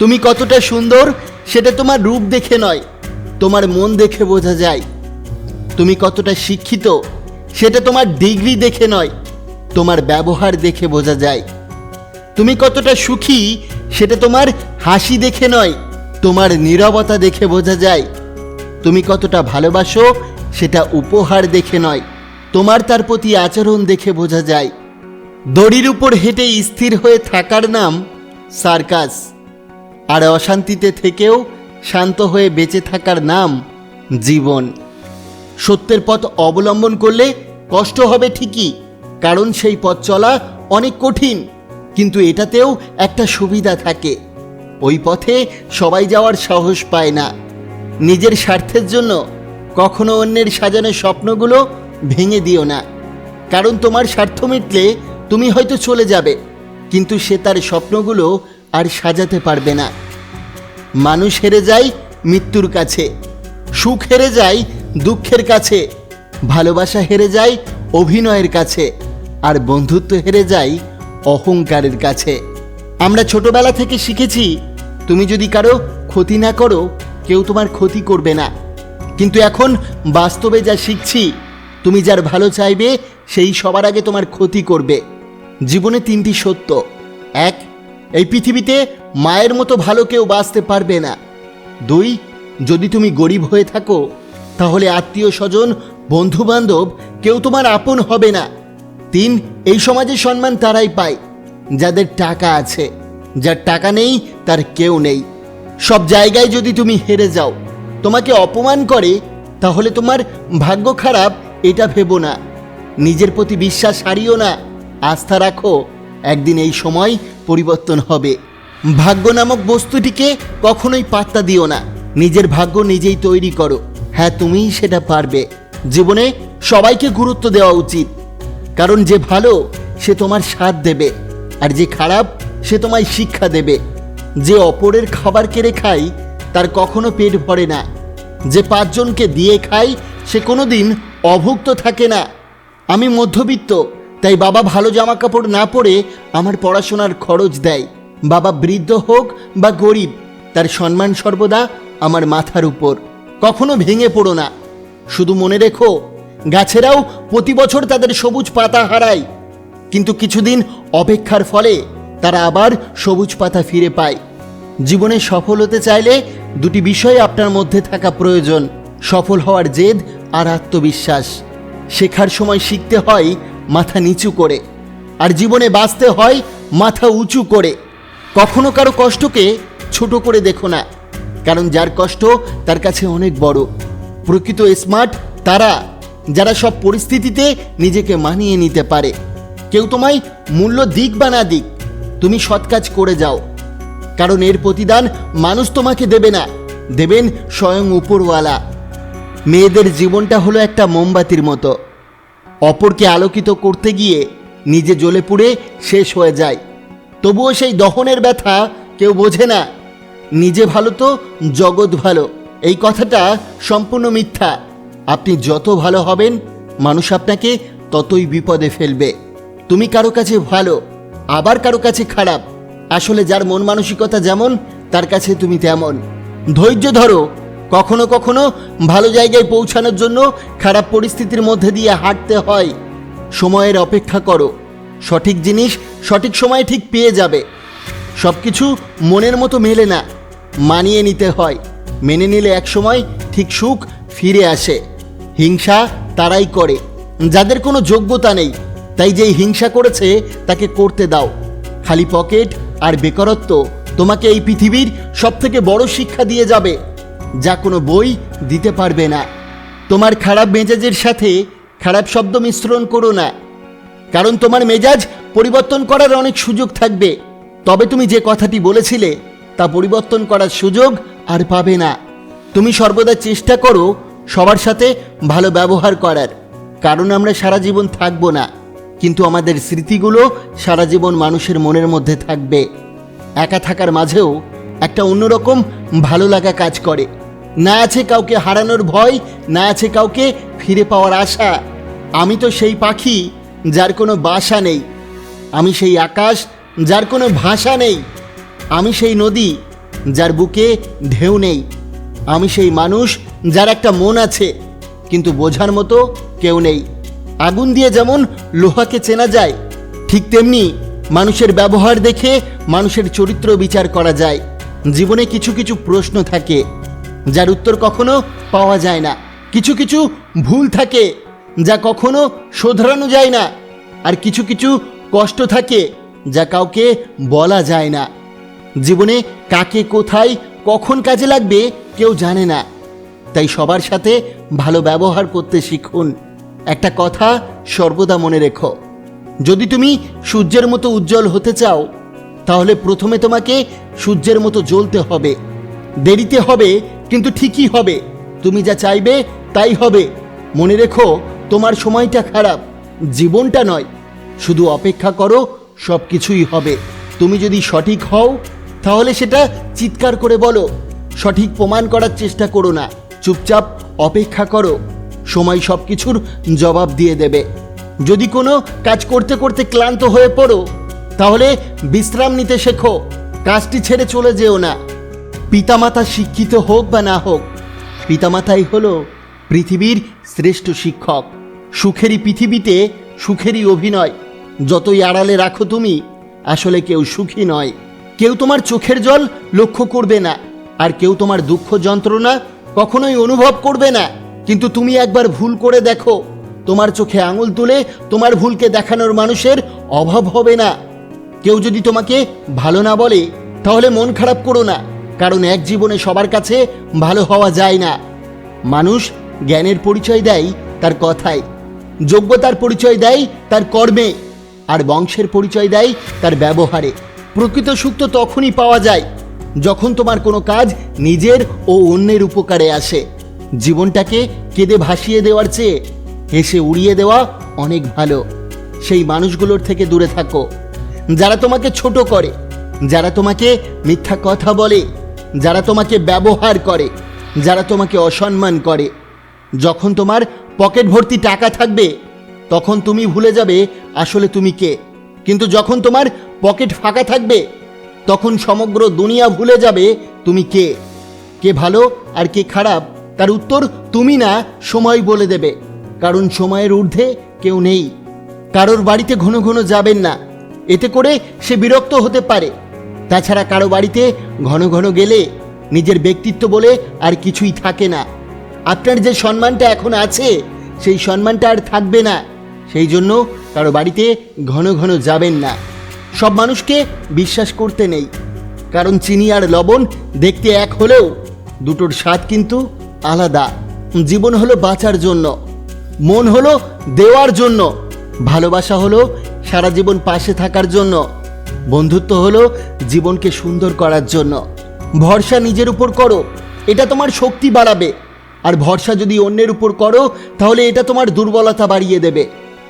তুমি কতটা সুন্দর, সেটা তোমার রূপ দেখে নয়, তোমার মন দেখে বোঝা যায়। তুমি কতটা শিক্ষিত, সেটা তোমার ডিগ্রি দেখে নয়, তোমার ব্যবহার দেখে বোঝা যায়। তুমি কতটা সুখী, সেটা তোমার হাসি দেখে নয়, তোমার নীরবতা দেখে বোঝা যায়। তুমি কতটা ভালোবাসো, সেটা উপহার দেখে নয়, তোমার তার প্রতি আচরণ দেখে বোঝা যায়। দড়ির উপর হেঁটে স্থির হয়ে থাকার নাম সার্কাস। আর অশান্তিতে থেকেও শান্ত হয়ে বেঁচে থাকার নাম জীবন। সত্যের পথ অবলম্বন করলে কষ্ট হবে ঠিকই, কারণ সেই পথ চলা অনেক কঠিন, কিন্তু এটাতেও একটা সুবিধা থাকে। ওই পথে সবাই যাওয়ার সাহস পায় না। নিজের স্বার্থের জন্য কখনো অন্যের সাজানো স্বপ্নগুলো ভেঙে দিও না। কারণ তোমার স্বার্থ মিটলে তুমি হয়তো চলে যাবে, কিন্তু সে তার স্বপ্নগুলো আর সাজাতে পারবে না। মানুষ হেরে যায় মৃত্যুর কাছে, সুখ হেরে যায় দুঃখের কাছে, ভালোবাসা হেরে যায় অভিনয়ের কাছে, আর বন্ধুত্ব হেরে যায় অহংকারের কাছে। আমরা ছোটবেলা থেকে শিখেছি, তুমি যদি কারও ক্ষতি না করো, কেউ তোমার ক্ষতি করবে না। কিন্তু এখন বাস্তবে যা শিখছি, তুমি যার ভালো চাইবে, সেই সবার আগে তোমার ক্ষতি করবে। জীবনে তিনটি সত্য। এক এই পৃথিবীতে মায়ের মতো ভালো কেউ বাঁচতে পারবে না। দুই, যদি তুমি গরিব হয়ে থাকো, তাহলে আত্মীয় স্বজন বন্ধু বান্ধব কেউ তোমার আপন হবে না। তিন, এই সমাজে সম্মান তারাই পায়, যাদের টাকা আছে। যার টাকা নেই, তার কেউ নেই। সব জায়গায় যদি তুমি হেরে যাও, তোমাকে অপমান করে, তাহলে তোমার ভাগ্য খারাপ, এটা ভেবো না। নিজের প্রতি বিশ্বাস হারিও না, আস্থা রাখো। একদিন এই সময় পরিবর্তন হবে। ভাগ্য নামক বস্তুটিকে কখনোই পাত্তা দিও না। নিজের ভাগ্য নিজেই তৈরি করো। হ্যাঁ তুমিই সেটা পারবে। জীবনে সবাইকে গুরুত্ব দেওয়া উচিত। কারণ যে ভালো, সে তোমার সাথ দেবে। আর যে খারাপ, সে তোমায় শিক্ষা দেবে। যে অপরের খাবার কেড়ে খায়, তার কখনো পেট ভরে না। যে পাঁচজনকে দিয়ে খায়, সে কোনোদিন অভুক্ত থাকে না। আমি মধ্যবিত্ত তাই বাবা ভালো জামা কাপড় না পরে আমার পড়াশোনার খরচ দেয়। বাবা বৃদ্ধ হোক বা গরিব, তার সম্মান সর্বদা আমার মাথার উপর। কখনো ভেঙে পড়ো না। শুধু মনে রেখো, গাছেরাও প্রতি বছর তাদের সবুজ পাতা হারায়। কিন্তু কিছুদিন অপেক্ষার ফলে তারা আবার সবুজ পাতা ফিরে পায়। জীবনে সফল হতে চাইলে দুটি বিষয় আপনার মধ্যে থাকা প্রয়োজন। সফল হওয়ার জেদ আর আত্মবিশ্বাস। শেখার সময় শিখতে হয় মাথা নিচু করে। আর জীবনে বাঁচতে হয় মাথা উঁচু করে। কখনো কারও কষ্টকে ছোট করে দেখো না, কারণ যার কষ্ট তার কাছে অনেক বড়। প্রকৃত স্মার্ট তারা, যারা সব পরিস্থিতিতে নিজেকে মানিয়ে নিতে পারে। কেউ তোমায় মূল্য দিক বা না দিক, তুমি সৎ কাজ করে যাও। কারণ এর প্রতিদান মানুষ তোমাকে দেবে না, দেবেন স্বয়ং উপরওয়ালা। মেয়েদের জীবনটা হলো একটা মোমবাতির মতো। অপরকে আলোকিত করতে গিয়ে নিজে জ্বলে পুড়ে শেষ হয়ে যায়। তবুও সেই দহনের ব্যথা কেউ বোঝে না। নিজে ভালো তো জগৎ ভালো। এই কথাটা সম্পূর্ণ মিথ্যা। আপনি যত ভালো হবেন, মানুষ আপনাকে ততই বিপদে ফেলবে। তুমি কারও কাছে ভালো, আবার কারও কাছে খারাপ। আসলে যার মন মানসিকতা যেমন, তার কাছে তুমি তেমন। ধৈর্য ধরো কখনো কখনো ভালো জায়গায় পৌঁছানোর জন্য খারাপ পরিস্থিতির মধ্যে দিয়ে হাঁটতে হয়। সময়ের অপেক্ষা করো। সঠিক জিনিস সঠিক সময়ে ঠিক পেয়ে যাবে। সব কিছু মনের মতো মেলে না, মানিয়ে নিতে হয়। মেনে নিলে একসময় ঠিক সুখ ফিরে আসে। হিংসা তারাই করে। যাদের কোনো যোগ্যতা নেই, তাই যেই হিংসা করেছে তাকে করতে দাও। খালি পকেট আর বেকারত্ব তোমাকে এই পৃথিবীর সবথেকে বড় শিক্ষা দিয়ে যাবে। যা কোনো বই দিতে পারবে না। তোমার খারাপ মেজাজের সাথে খারাপ শব্দ মিশ্রণ করো না। কারণ তোমার মেজাজ পরিবর্তন করার অনেক সুযোগ থাকবে। তবে তুমি যে কথাটি বলেছিলে, তা পরিবর্তন করার সুযোগ আর পাবে না। তুমি সর্বদা চেষ্টা করো সবার সাথে ভালো ব্যবহার করার। কারণ আমরা সারা জীবন থাকব না। কিন্তু আমাদের স্মৃতিগুলো সারা জীবন মানুষের মনের মধ্যে থাকবে। একা থাকার মাঝেও একটা অন্যরকম ভালো লাগা কাজ করে। না আছে কাউকে হারানোর ভয়, না আছে কাউকে ফিরে পাওয়ার আশা। আমি তো সেই পাখি যার কোনো বাসা নেই। আমি সেই আকাশ যার কোনো ভাষা নেই। আমি সেই নদী যার বুকে ঢেউ নেই। আমি সেই মানুষ যার একটা মন আছে, কিন্তু বোঝার মতো কেউ নেই। আগুন দিয়ে যেমন লোহাকে চেনা যায়, ঠিক তেমনি মানুষের ব্যবহার দেখে মানুষের চরিত্র বিচার করা যায়। জীবনে কিছু কিছু প্রশ্ন থাকে। যার উত্তর কখনো পাওয়া যায় না। কিছু কিছু ভুল থাকে, যা কখনো শোধরানো যায় না। আর কিছু কিছু কষ্ট থাকে, যা কাউকে বলা যায় না। জীবনে কাকে কোথায়, কখন কাজে লাগবে, কেউ জানে না। তাই সবার সাথে ভালো ব্যবহার করতে শিখুন। একটা কথা সর্বদা মনে রেখো, যদি তুমি সূর্যের মতো উজ্জ্বল হতে চাও, তাহলে প্রথমে তোমাকে সূর্যের মতো জ্বলতে হবে। দেরিতে হবে কিন্তু ঠিকই হবে। তুমি যা চাইবে, তাই হবে। মনে রেখো, তোমার সময়টা খারাপ, জীবনটা নয়। শুধু অপেক্ষা করো সব কিছুই হবে। তুমি যদি সঠিক হও, তাহলে সেটা চিৎকার করে বলো। সঠিক প্রমাণ করার চেষ্টা করো না। চুপচাপ অপেক্ষা করো। সময় সব কিছুর জবাব দিয়ে দেবে। যদি কোনো কাজ করতে করতে ক্লান্ত হয়ে পড়ো, তাহলে বিশ্রাম নিতে শেখো। কাজটি ছেড়ে চলে যেও না। পিতামাতা শিক্ষিত হোক বা না হোক, পিতামাতাই হল পৃথিবীর শ্রেষ্ঠ শিক্ষক। সুখেরই পৃথিবীতে সুখেরই অভিনয়। যতই আড়ালে রাখো তুমি, আসলে কেউ সুখী নয়। কেউ তোমার চোখের জল লক্ষ্য করবে না, আর কেউ তোমার দুঃখ যন্ত্রণা কখনোই অনুভব করবে না। কিন্তু তুমি একবার ভুল করে দেখো, তোমার চোখে আঙুল তুলে তোমার ভুলকে দেখানোর মানুষের অভাব হবে না। কেউ যদি তোমাকে ভালো না বলে, তাহলে মন খারাপ করো না। কারণ এক জীবনে সবার কাছে ভালো হওয়া যায় না। মানুষ জ্ঞানের পরিচয় দেয় তার কথায় যোগ্যতার পরিচয় দেয় তার কর্মে, আর বংশের পরিচয় দেয় তার ব্যবহারে। প্রকৃত সুখ তো তখনই পাওয়া যায় যখন তোমার কোনো কাজ নিজের ও অন্যের উপকারে আসে। জীবনটাকে কেঁদে ভাসিয়ে দেওয়ার চেয়ে হেসে উড়িয়ে দেওয়া অনেক ভালো। সেই মানুষগুলোর থেকে দূরে থাকো। যারা তোমাকে ছোট করে, যারা তোমাকে মিথ্যা কথা বলে যারা তোমাকে ব্যবহার করে, যারা তোমাকে অসম্মান করে। যখন তোমার পকেট ভর্তি টাকা থাকবে, তখন তুমি ভুলে যাবে আসলে তুমি কে। কিন্তু যখন তোমার পকেট ফাঁকা থাকবে, তখন সমগ্র দুনিয়া ভুলে যাবে তুমি কে। কে ভালো আর কে খারাপ, তার উত্তর তুমি না, সময় বলে দেবে। কারণ সময়ের ঊর্ধ্বে কেউ নেই। কারোর বাড়িতে ঘন ঘন যাবেন না। এতে করে সে বিরক্ত হতে পারে। তাছাড়া কারও বাড়িতে ঘন ঘন গেলে নিজের ব্যক্তিত্ব বলে আর কিছুই থাকে না। আপনার যে সম্মানটা এখন আছে, সেই সম্মানটা আর থাকবে না। সেই জন্য কারও বাড়িতে ঘন ঘন যাবেন না। সব মানুষকে বিশ্বাস করতে নেই। কারণ চিনি আর লবণ দেখতে এক হলেও দুটোর স্বাদ কিন্তু আলাদা। জীবন হলো বাঁচার জন্য, মন হলো দেওয়ার জন্য, ভালোবাসা হলো সারা জীবন পাশে থাকার জন্য। বন্ধুত্ব হলো জীবনকে সুন্দর করার জন্য। ভরসা নিজের উপর করো, এটা তোমার শক্তি বাড়াবে। আর ভরসা যদি অন্যের উপর করো, তাহলে এটা তোমার দুর্বলতা বাড়িয়ে দেবে।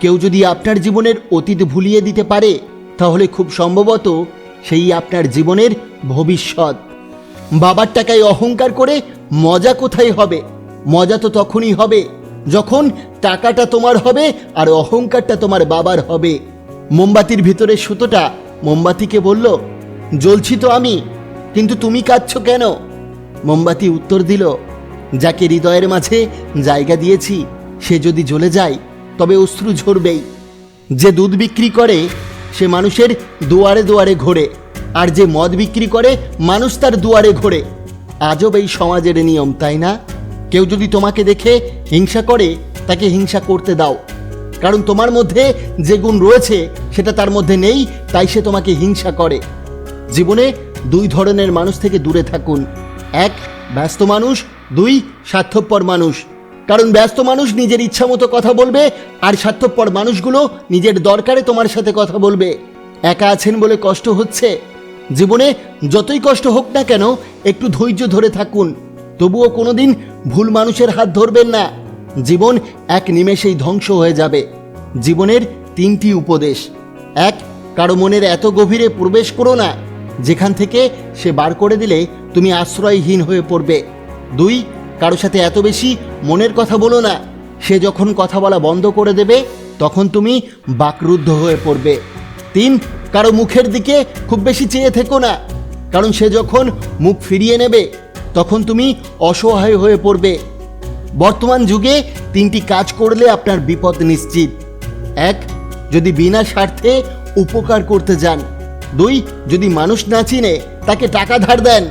কেউ যদি আপনার জীবনের অতীত ভুলিয়ে দিতে পারে, তাহলে খুব সম্ভবত সেই আপনার জীবনের ভবিষ্যৎ। বাবার টাকায় অহংকার করে মজা কোথায় হবে? মজা তো তখনই হবে যখন টাকাটা তোমার হবে আর অহংকারটা তোমার বাবার হবে। মোমবাতির ভিতরে সুতোটা মোমবাতিকে বলল, জ্বলছি তো আমি, কিন্তু তুমি কাঁদছ কেন? মোমবাতি উত্তর দিল, যাকে হৃদয়ের মাঝে জায়গা দিয়েছি, সে যদি জ্বলে যায়, তবে অশ্রু ঝরবেই। যে দুধ বিক্রি করে, সে মানুষের দুয়ারে দুয়ারে ঘোরে, আর যে মদ বিক্রি করে, মানুষ তার দুয়ারে ঘোরে। আজব এই সমাজের নিয়ম, তাই না? কেউ যদি তোমাকে দেখে হিংসা করে, তাকে হিংসা করতে দাও। কারণ তোমার মধ্যে যে গুণ রয়েছে, সেটা তার মধ্যে নেই, তাই সে তোমাকে হিংসা করে। জীবনে দুই ধরনের মানুষ থেকে দূরে থাকুন। এক, ব্যস্ত মানুষ, দুই, স্বার্থপর মানুষ। কারণ ব্যস্ত মানুষ নিজের ইচ্ছা মতো কথা বলবে, আর স্বার্থপর মানুষগুলো নিজের দরকারে তোমার সাথে কথা বলবে। একা আছেন বলে কষ্ট হচ্ছে। জীবনে যতই কষ্ট হোক না কেন, একটু ধৈর্য ধরে থাকুন। তবুও কোনোদিন ভুল মানুষের হাত ধরবেন না। জীবন এক নিমেষেই ধ্বংস হয়ে যাবে। জীবনের তিনটি উপদেশ। এক, কারও মনের এত গভীরে প্রবেশ করো না, যেখান থেকে সে বার করে দিলে তুমি আশ্রয়হীন হয়ে পড়বে। দুই, কারও সাথে এত বেশি মনের কথা বলো না, সে যখন কথা বলা বন্ধ করে দেবে, তখন তুমি বাকরুদ্ধ হয়ে পড়বে। তিন, কারও মুখের দিকে খুব বেশি চেয়ে থেকো না, কারণ সে যখন মুখ ফিরিয়ে নেবে, তখন তুমি অসহায় হয়ে পড়বে। বর্তমান যুগে তিনটি কাজ করলে আপনার বিপদ নিশ্চিত। এক, যদি বিনা স্বার্থে উপকার করতে যান। দুই, যদি মানুষ না চিনে, তাকে টাকা ধার দেন।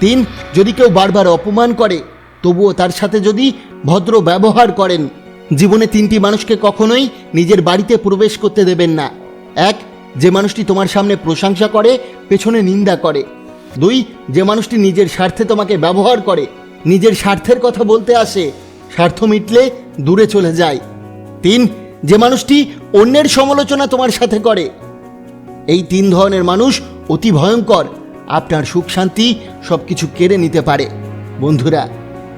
তিন, যদি কেউ বারবার অপমান করে, তবুও তার সাথে যদি ভদ্র ব্যবহার করেন। জীবনে তিনটি মানুষকে কখনোই নিজের বাড়িতে প্রবেশ করতে দেবেন না। এক, যে মানুষটি তোমার সামনে প্রশংসা করে, পেছনে নিন্দা করে। দুই, যে মানুষটি নিজের স্বার্থে তোমাকে ব্যবহার করে নিজের স্বার্থের কথা বলতে আসে। স্বার্থ মিটলে দূরে চলে যায়। তিন, যে মানুষটি অন্যের সমালোচনা তোমার সাথে করে। এই তিন ধরনের মানুষ অতি ভয়ঙ্কর। আপনার সুখ শান্তি সব কিছু কেড়ে নিতে পারে। বন্ধুরা,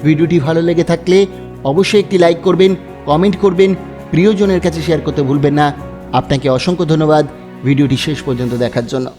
ভিডিওটি ভালো লেগে থাকলে অবশ্যই একটি লাইক করবেন, কমেন্ট করবেন, প্রিয়জনের কাছে শেয়ার করতে ভুলবেন না। আপনাকে অসংখ্য ধন্যবাদ ভিডিওটি শেষ পর্যন্ত দেখার জন্য।